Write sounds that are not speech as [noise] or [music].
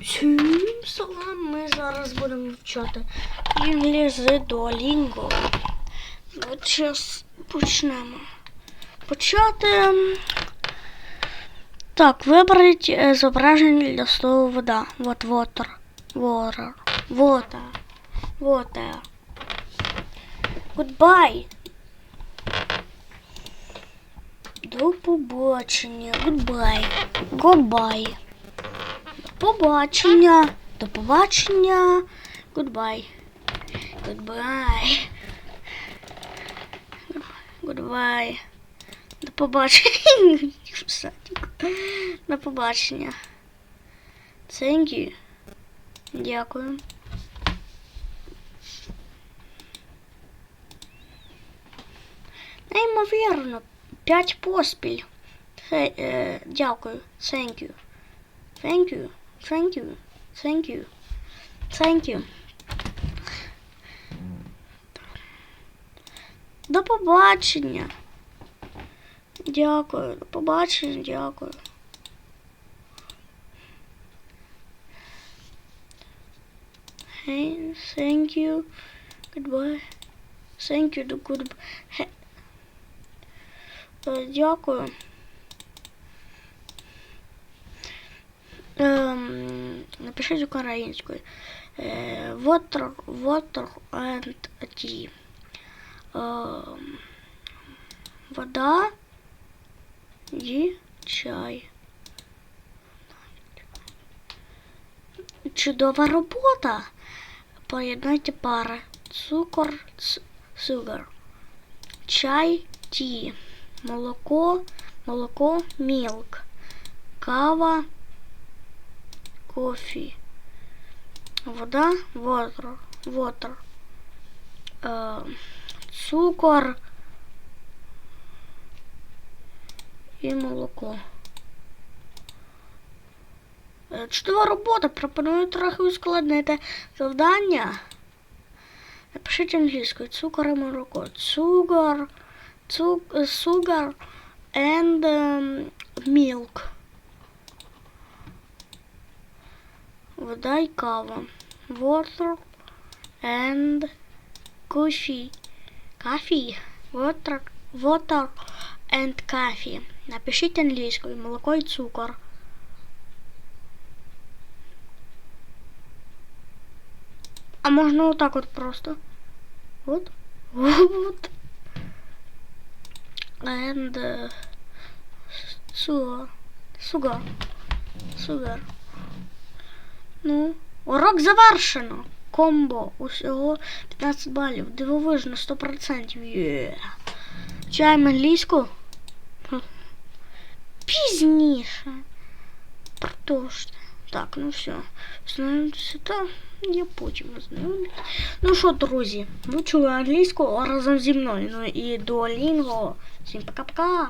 Всім салам, ми зараз будемо вивчати інгліз з Duolingo. От зараз почнемо. Почати. Так, виберіть е, зображення для слова вода. Вот water. Water. Water. Water. Goodbye. До побачення. Goodbye. Goodbye. Побачення. До побачення. Goodbye. Goodbye. Goodbye. До побачення. [laughs] До побачення. Thank you. Дякую. Неймовірно. П'ять поспіль. Е, дякую. Thank you. Thank you. Thank you. Thank you. Thank you. До побачення. Дякую. До побачення, дякую. Hey, thank you. Goodbye. Thank you. До good. He... Е, Дякую. Ем, напишіть українською. Е, water, water and tea. Ем, вода і чай. Чудова робота. Поєднайте пари. Цукор, ц- сугар. Чай, ті. Молоко, молоко, мілк. Кава, кофе. Вода, water, water. Е, цукор і молоко. Е, Чудова робота. Пропоную трохи ускладнити завдання. Напишіть англійською. Цукор і молоко. Цукор, цук, sugar and um, milk. Вода і кава. Water and coffee. Coffee. Water, water and coffee. Напишіть англійською. Молоко і цукор. А можна отак от просто. Вот. Вот. And uh, sugar. Sugar. Sugar. Ну, урок завершено. Комбо. Усього 15 балів. Дивовижно, 100%. Є. Вчаємо англійську. Пізніше. Продовжте. Так, ну все. Знайомтеся та я потім ознайомлюсь. Ну що, друзі, ви чули англійську разом зі мною. Ну і Duolingo. Всім пока-пока.